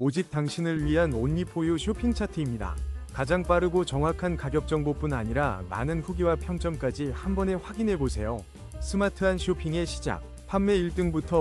오직 당신을 위한 온리포유 쇼핑 차트입니다. 가장 빠르고 정확한 가격 정보뿐 아니라 많은 후기와 평점까지 한 번에 확인해 보세요. 스마트한 쇼핑의 시작. 판매 1등부터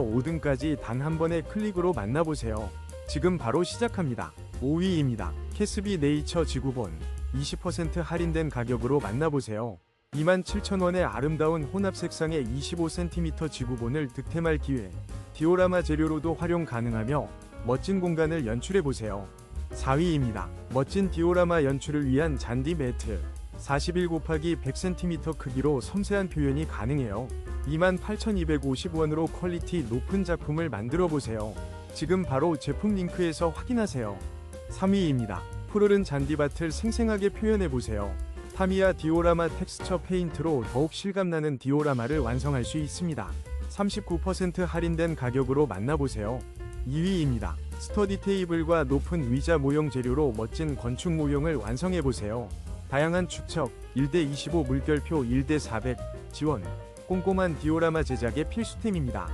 5등까지 단 한 번의 클릭으로 만나보세요. 지금 바로 시작합니다. 5위입니다. 캐스비 네이처 지구본 20% 할인된 가격으로 만나보세요. 27,000원의 아름다운 혼합 색상의 25cm 지구본을 득템할 기회. 디오라마 재료로도 활용 가능하며 멋진 공간을 연출해 보세요. 4위입니다. 멋진 디오라마 연출을 위한 잔디 매트. 41 곱하기 100cm 크기로 섬세한 표현이 가능해요. 28,250원으로 퀄리티 높은 작품을 만들어 보세요. 지금 바로 제품 링크에서 확인하세요. 3위입니다. 푸르른 잔디밭을 생생하게 표현해 보세요. 타미야 디오라마 텍스처 페인트로 더욱 실감나는 디오라마를 완성할 수 있습니다. 39% 할인된 가격으로 만나보세요. 2위입니다. 스터디 테이블과 높은 의자 모형 재료로 멋진 건축 모형을 완성해 보세요. 다양한 축척, 1대25 물결표 1대400 지원, 꼼꼼한 디오라마 제작의 필수템입니다.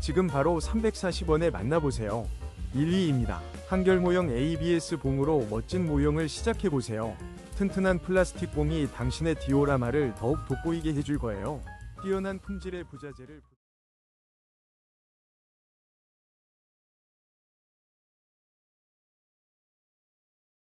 지금 바로 340원에 만나보세요. 1위입니다. 한결 모형 ABS 봉으로 멋진 모형을 시작해 보세요. 튼튼한 플라스틱 봉이 당신의 디오라마를 더욱 돋보이게 해줄 거예요. 뛰어난 품질의 부자재를